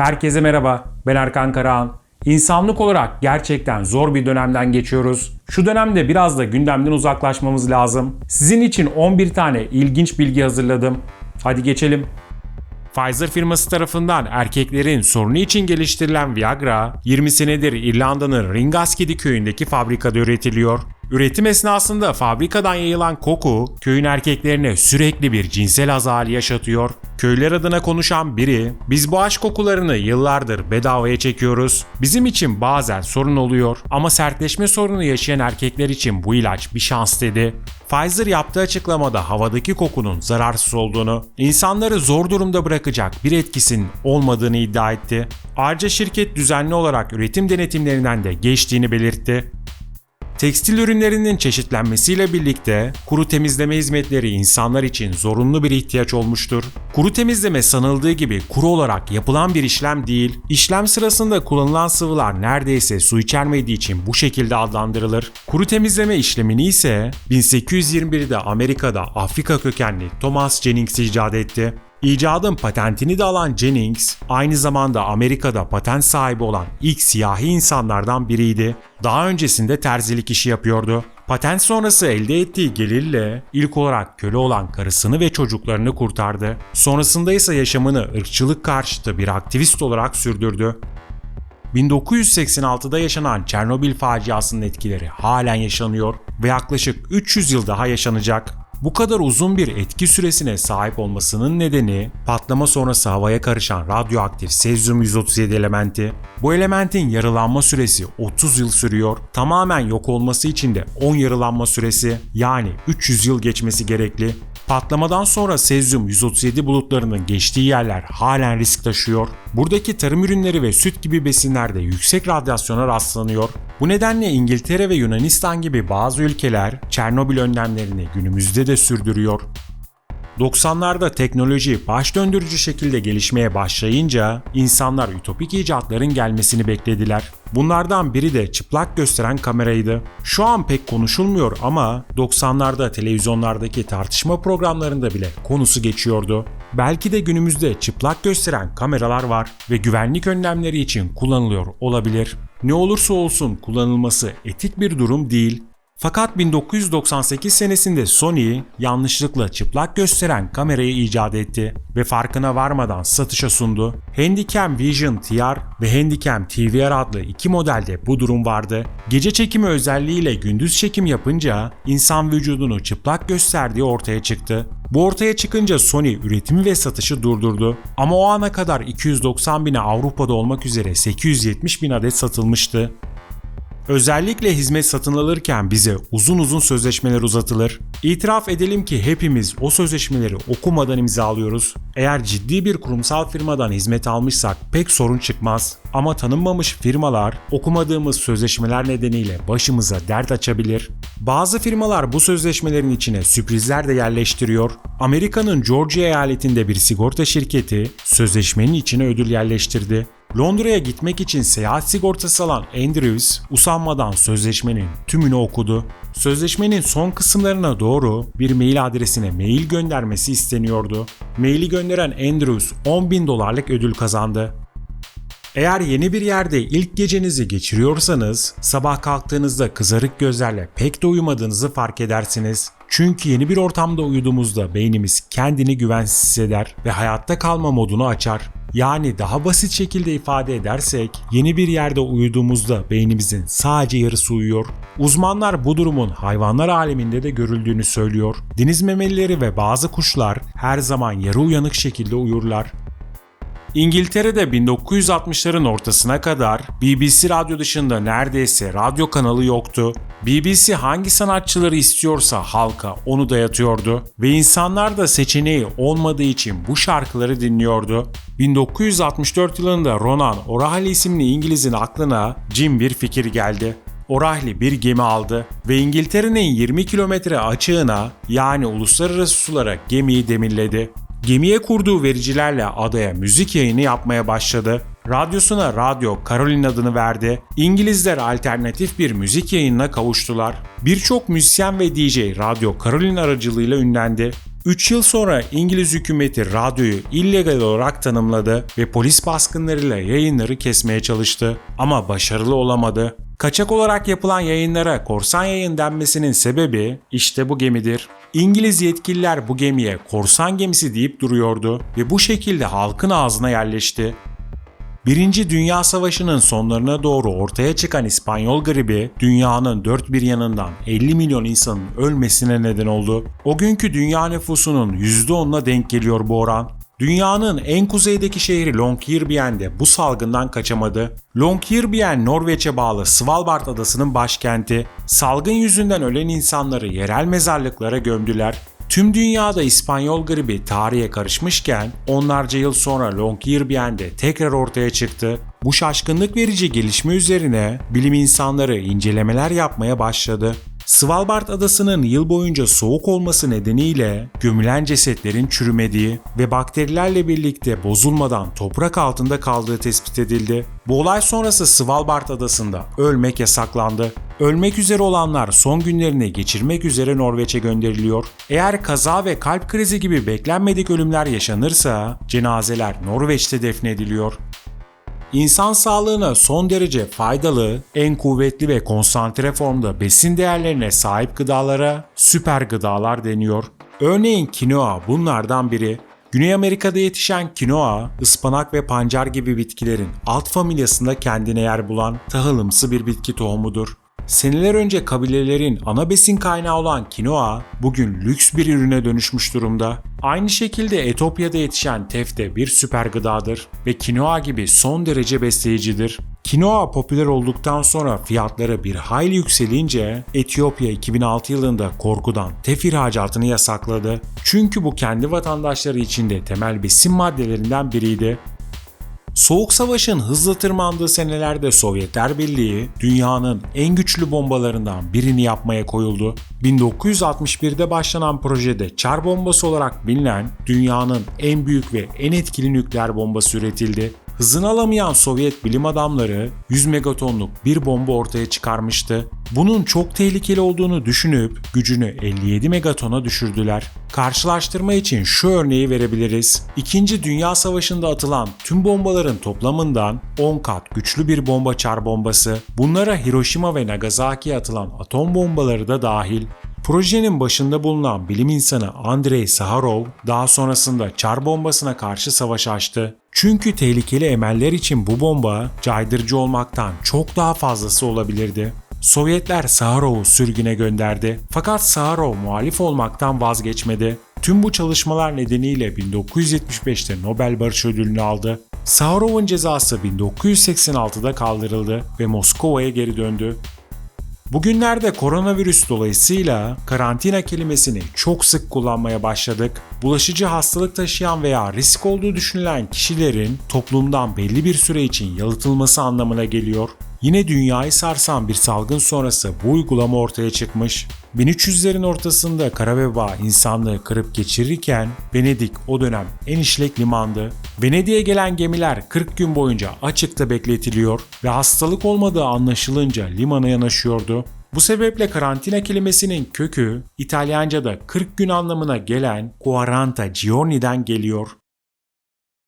Herkese merhaba, ben Erkan Karahan. İnsanlık olarak gerçekten zor bir dönemden geçiyoruz. Şu dönemde biraz da gündemden uzaklaşmamız lazım. Sizin için 11 tane ilginç bilgi hazırladım. Hadi geçelim. Pfizer firması tarafından erkeklerin sorunu için geliştirilen Viagra, 20 senedir İrlanda'nın Ringaskiddy köyündeki fabrikada üretiliyor. Üretim esnasında fabrikadan yayılan koku, köyün erkeklerine sürekli bir cinsel azali yaşatıyor. Köyler adına konuşan biri, biz bu aşk kokularını yıllardır bedavaya çekiyoruz. Bizim için bazen sorun oluyor ama sertleşme sorunu yaşayan erkekler için bu ilaç bir şans dedi. Pfizer yaptığı açıklamada havadaki kokunun zararsız olduğunu, insanları zor durumda bırakacak bir etkisinin olmadığını iddia etti. Ayrıca şirket düzenli olarak üretim denetimlerinden de geçtiğini belirtti. Tekstil ürünlerinin çeşitlenmesiyle birlikte kuru temizleme hizmetleri insanlar için zorunlu bir ihtiyaç olmuştur. Kuru temizleme sanıldığı gibi kuru olarak yapılan bir işlem değil, işlem sırasında kullanılan sıvılar neredeyse su içermediği için bu şekilde adlandırılır. Kuru temizleme işlemini ise 1821'de Amerika'da Afrika kökenli Thomas Jennings icat etti. İcadın patentini de alan Jennings, aynı zamanda Amerika'da patent sahibi olan ilk siyahi insanlardan biriydi. Daha öncesinde terzilik işi yapıyordu. Patent sonrası elde ettiği gelirle ilk olarak köle olan karısını ve çocuklarını kurtardı. Sonrasında ise yaşamını ırkçılık karşıtı bir aktivist olarak sürdürdü. 1986'da yaşanan Çernobil faciasının etkileri halen yaşanıyor ve yaklaşık 300 yıl daha yaşanacak. Bu kadar uzun bir etki süresine sahip olmasının nedeni patlama sonrası havaya karışan radyoaktif sezyum 137 elementi. Bu elementin yarılanma süresi 30 yıl sürüyor. Tamamen yok olması için de 10 yarılanma süresi yani 300 yıl geçmesi gerekli. Patlamadan sonra sezyum 137 bulutlarının geçtiği yerler halen risk taşıyor. Buradaki tarım ürünleri ve süt gibi besinlerde yüksek radyasyona rastlanıyor. Bu nedenle İngiltere ve Yunanistan gibi bazı ülkeler Çernobil önlemlerini günümüzde de sürdürüyor. 90'larda teknoloji baş döndürücü şekilde gelişmeye başlayınca insanlar ütopik icatların gelmesini beklediler. Bunlardan biri de çıplak gösteren kameraydı. Şu an pek konuşulmuyor ama 90'larda televizyonlardaki tartışma programlarında bile konusu geçiyordu. Belki de günümüzde çıplak gösteren kameralar var ve güvenlik önlemleri için kullanılıyor olabilir. Ne olursa olsun kullanılması etik bir durum değil fakat 1998 senesinde Sony yanlışlıkla çıplak gösteren kamerayı icat etti ve farkına varmadan satışa sundu. Handycam Vision TR ve Handycam TVR adlı iki modelde bu durum vardı. Gece çekimi özelliğiyle gündüz çekim yapınca insan vücudunu çıplak gösterdiği ortaya çıktı. Bu ortaya çıkınca Sony üretimi ve satışı durdurdu. Ama o ana kadar 290 bine Avrupa'da olmak üzere 870 bin adet satılmıştı. Özellikle hizmet satın alırken bize uzun uzun sözleşmeler uzatılır. İtiraf edelim ki hepimiz o sözleşmeleri okumadan imzalıyoruz. Eğer ciddi bir kurumsal firmadan hizmet almışsak pek sorun çıkmaz. Ama tanınmamış firmalar okumadığımız sözleşmeler nedeniyle başımıza dert açabilir. Bazı firmalar bu sözleşmelerin içine sürprizler de yerleştiriyor. Amerika'nın Georgia eyaletinde bir sigorta şirketi sözleşmenin içine ödül yerleştirdi. Londra'ya gitmek için seyahat sigortası alan Andrews usanmadan sözleşmenin tümünü okudu. Sözleşmenin son kısımlarına doğru bir mail adresine mail göndermesi isteniyordu. Maili gönderen Andrews 10 bin dolarlık ödül kazandı. Eğer yeni bir yerde ilk gecenizi geçiriyorsanız sabah kalktığınızda kızarık gözlerle pek de uyumadığınızı fark edersiniz. Çünkü yeni bir ortamda uyuduğumuzda beynimiz kendini güvensiz hisseder ve hayatta kalma modunu açar. Yani daha basit şekilde ifade edersek yeni bir yerde uyuduğumuzda beynimizin sadece yarısı uyuyor. Uzmanlar bu durumun hayvanlar aleminde de görüldüğünü söylüyor. Deniz memelileri ve bazı kuşlar her zaman yarı uyanık şekilde uyurlar. İngiltere'de 1960'ların ortasına kadar BBC radyo dışında neredeyse radyo kanalı yoktu. BBC hangi sanatçıları istiyorsa halka onu dayatıyordu ve insanlar da seçeneği olmadığı için bu şarkıları dinliyordu. 1964 yılında Ronan O'Rahilly isimli İngiliz'in aklına cin bir fikir geldi. O'Reilly bir gemi aldı ve İngiltere'nin 20 kilometre açığına yani uluslararası sulara gemiyi demirledi. Gemiye kurduğu vericilerle adaya müzik yayını yapmaya başladı. Radyosuna Radyo Caroline adını verdi. İngilizler alternatif bir müzik yayınına kavuştular. Birçok müzisyen ve DJ Radyo Caroline aracılığıyla ünlendi. 3 yıl sonra İngiliz hükümeti radyoyu illegal olarak tanımladı ve polis baskınlarıyla yayınları kesmeye çalıştı ama başarılı olamadı. Kaçak olarak yapılan yayınlara korsan yayın denmesinin sebebi işte bu gemidir. İngiliz yetkililer bu gemiye korsan gemisi deyip duruyordu ve bu şekilde halkın ağzına yerleşti. Birinci Dünya Savaşı'nın sonlarına doğru ortaya çıkan İspanyol gribi dünyanın dört bir yanından 50 milyon insanın ölmesine neden oldu. O günkü dünya nüfusunun %10'una denk geliyor bu oran. Dünyanın en kuzeydeki şehri Longyearbyen de bu salgından kaçamadı. Longyearbyen Norveç'e bağlı Svalbard adasının başkenti. Salgın yüzünden ölen insanları yerel mezarlıklara gömdüler. Tüm dünyada İspanyol gribi tarihe karışmışken onlarca yıl sonra Longyearbyen'de tekrar ortaya çıktı. Bu şaşkınlık verici gelişme üzerine bilim insanları incelemeler yapmaya başladı. Svalbard adasının yıl boyunca soğuk olması nedeniyle gömülen cesetlerin çürümediği ve bakterilerle birlikte bozulmadan toprak altında kaldığı tespit edildi. Bu olay sonrası Svalbard adasında ölmek yasaklandı. Ölmek üzere olanlar son günlerini geçirmek üzere Norveç'e gönderiliyor. Eğer kaza ve kalp krizi gibi beklenmedik ölümler yaşanırsa cenazeler Norveç'te defnediliyor. İnsan sağlığına son derece faydalı, en kuvvetli ve konsantre formda besin değerlerine sahip gıdalara süper gıdalar deniyor. Örneğin kinoa bunlardan biri. Güney Amerika'da yetişen kinoa, ıspanak ve pancar gibi bitkilerin alt familyasında kendine yer bulan tahılımsı bir bitki tohumudur. Seneler önce kabilelerin ana besin kaynağı olan kinoa bugün lüks bir ürüne dönüşmüş durumda. Aynı şekilde Etopya'da yetişen tef de bir süper gıdadır ve kinoa gibi son derece besleyicidir. Kinoa popüler olduktan sonra fiyatları bir hayli yükselince Etiyopya 2006 yılında korkudan tef ihracatını yasakladı. Çünkü bu kendi vatandaşları için de temel besin maddelerinden biriydi. Soğuk Savaş'ın hızla tırmandığı senelerde Sovyetler Birliği dünyanın en güçlü bombalarından birini yapmaya koyuldu. 1961'de başlanan projede Çar bombası olarak bilinen dünyanın en büyük ve en etkili nükleer bombası üretildi. Hızını alamayan Sovyet bilim adamları 100 megatonluk bir bomba ortaya çıkarmıştı. Bunun çok tehlikeli olduğunu düşünüp gücünü 57 megatona düşürdüler. Karşılaştırma için şu örneği verebiliriz. İkinci Dünya Savaşı'nda atılan tüm bombaların toplamından 10 kat güçlü bir bomba çar bombası. Bunlara Hiroşima ve Nagasaki'ye atılan atom bombaları da dahil. Projenin başında bulunan bilim insanı Andrei Saharov daha sonrasında çar bombasına karşı savaş açtı. Çünkü tehlikeli emeller için bu bomba caydırıcı olmaktan çok daha fazlası olabilirdi. Sovyetler Saharov'u sürgüne gönderdi. Fakat Saharov muhalif olmaktan vazgeçmedi. Tüm bu çalışmalar nedeniyle 1975'te Nobel Barış Ödülünü aldı. Saharov'un cezası 1986'da kaldırıldı ve Moskova'ya geri döndü. Bugünlerde koronavirüs dolayısıyla karantina kelimesini çok sık kullanmaya başladık. Bulaşıcı hastalık taşıyan veya risk olduğu düşünülen kişilerin toplumdan belli bir süre için yalıtılması anlamına geliyor. Yine dünyayı sarsan bir salgın sonrası bu uygulama ortaya çıkmış. 1300'lerin ortasında kara veba insanlığı kırıp geçirirken Venedik o dönem en işlek limandı. Venedik'e gelen gemiler 40 gün boyunca açıkta bekletiliyor ve hastalık olmadığı anlaşılınca limana yanaşıyordu. Bu sebeple karantina kelimesinin kökü İtalyanca'da 40 gün anlamına gelen quaranta giorni'den geliyor.